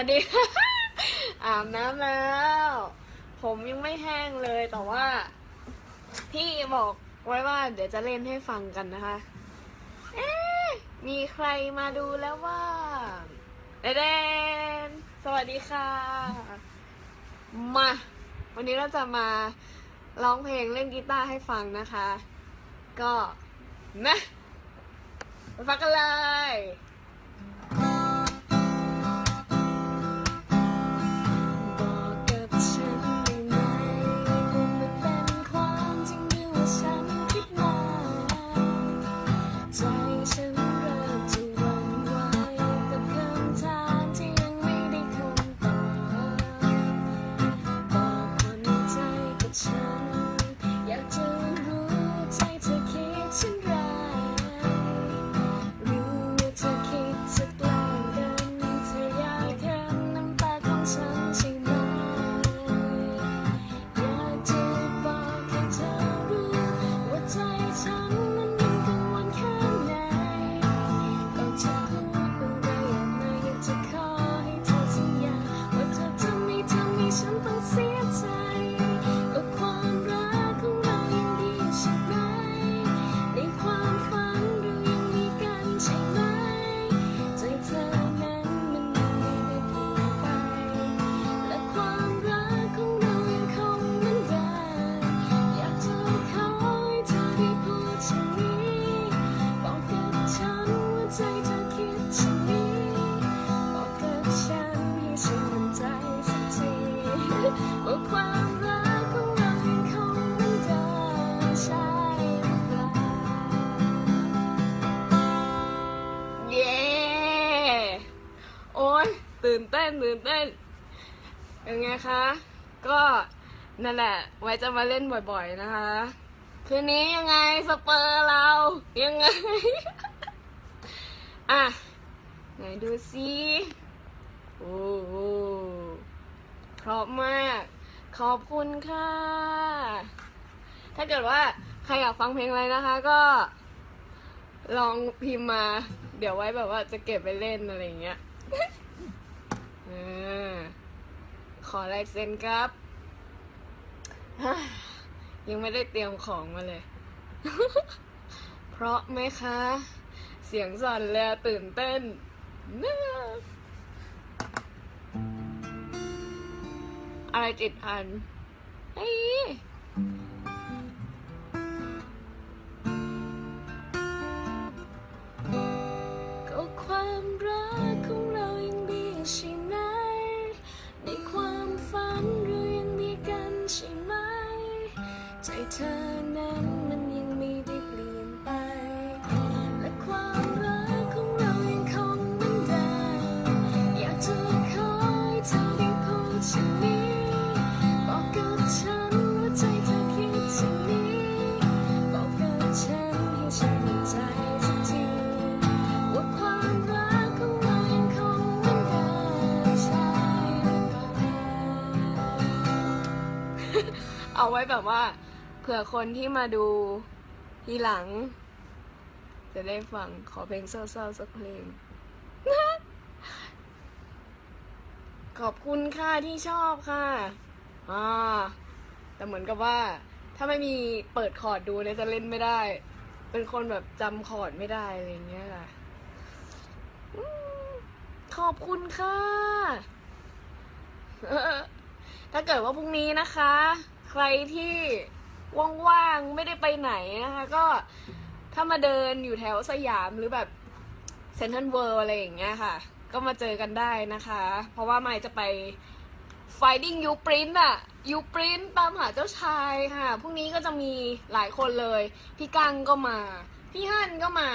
วัสดีอาบน้ำแล้ว ผมยังไม่แห้งเลยแต่ว่า พี่บอกไว้ว่าเดี๋ยวจะเล่นให้ฟังกันนะคะ เอ๊ะมีใครมาดูแล้วว่าเดเดนสวัสดีค่ะ มา วันนี้เราจะมาร้องเพลงเล่นกีตาร์ให้ฟังนะคะ ก็นะ ไปฟังกันเลย โอ้ยตื่นเต้นตื่นเต้นยังไงคะ ก็นั่นแหละ ไว้จะมาเล่นบ่อยๆนะคะ คืนนี้ยังไงสเปอร์เรายังไง อะ ไหนดูซิโอ้โหพราะมาก ขอบคุณค่ะ ถ้าเกิดว่าใครอยากฟังเพลงอะไรนะคะ ก็ ลองพิมพ์มา เดี๋ยวไว้แบบว่าจะเก็บไปเล่นอะไรอย่างเงี้ย ขอลายเซ็นครับ ยังไม่ได้เตรียมของมาเลย เพราะไหมคะ เสียงสั่นเละตื่นเต้นน่าอะไรติดพันเฮ้ เธอนั้นมันยังไม่ได้เปลี่ยนไป และความรักของเรายังคงเหมือนเดิมอยากจะขอให้เธอได้พูดเช่นนี้ บอกกับฉันว่าใจเธอคิดเช่นนี้ บอกกับฉันให้ฉันมั่นใจสักทีว่าความรักของเรายังคงเหมือนเดิมใช่หรือเปล่า เอาไว้แบบว่า ผื่อคนที่มาดูทีหลัง จะได้ฟังขอเพลงเศร้าๆสักเพลง ขอบคุณค่ะที่ชอบค่ะอ่าแต่เหมือนกับว่า ถ้าไม่มีเปิดคอร์ดดูเนี่ยจะเล่นไม่ได้ เป็นคนแบบจำคอร์ดไม่ได้อะไรอย่างเงี้ยค่ะขอบคุณค่ะ ถ้าเกิดว่าพรุ่งนี้นะคะ ใครที่ ว่างๆ ไม่ได้ไปไหนนะคะ ก็ถ้ามาเดินอยู่แถวสยามหรือแบบเซนทรัลเวิลด์อะไรอย่างเงี้ยค่ะ ก็มาเจอกันได้นะคะ เพราะว่าไม่จะไป Finding You Print อะ You Print ตามหาเจ้าชายค่ะ พรุ่งนี้ก็จะมีหลายคนเลย พี่กังก็มา พี่ฮั่นก็มา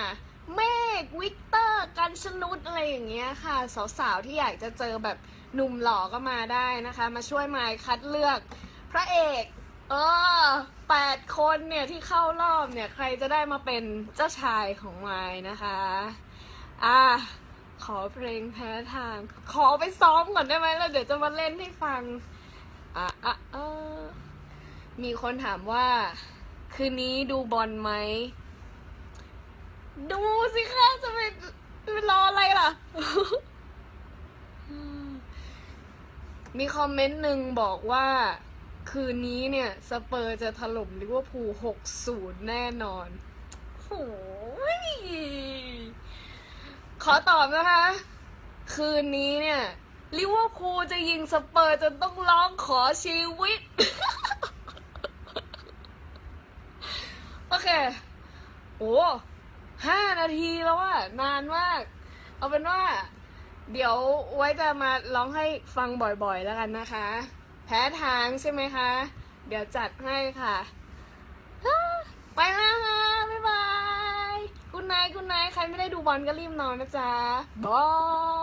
เมฆวิกเตอร์กันชนุดอะไรอย่างเงี้ยค่ะ สาวๆ ที่อยากจะเจอแบบหนุ่มหล่อก็มาได้นะคะ มาช่วยมายคัดเลือกพระเอก เออแปดคนเนี่ยที่เข้ารอบเนี่ยใครจะได้มาเป็นเจ้าชายของมายนะคะ อะขอเพลงแพ้ทาง ขอไปซ้อมก่อนได้ไหมแล้วเดี๋ยวจะมาเล่นให้ฟัง อะอะเออมีคนถามว่า คืนนี้ดูบอลไหม ดูสิคะจะไปจะไปรออะไรล่ะ มีคอมเมนต์หนึ่งบอกว่า คืนนี้เนี่ย สเปอร์จะถล่มลิเวอร์พูล6-0แน่นอนโอ้ยขอตอบนะคะ คืนนี้เนี่ยลิเวอร์พูลจะยิงสเปอร์จนต้องร้องขอชีวิต โอเค โอ้ห้านาทีแล้วอะนานมาก เอาเป็นว่า เดี๋ยวไว้จะมาร้องให้ฟังบ่อยๆแล้วกันนะคะ แพ้ทางใช่ไหมคะ เดี๋ยวจัดให้ค่ะ ไปละค่ะบ๊ายบาย คุณนายคุณนายใครไม่ได้ดูบอลก็รีบนอนนะจ๊ะบาย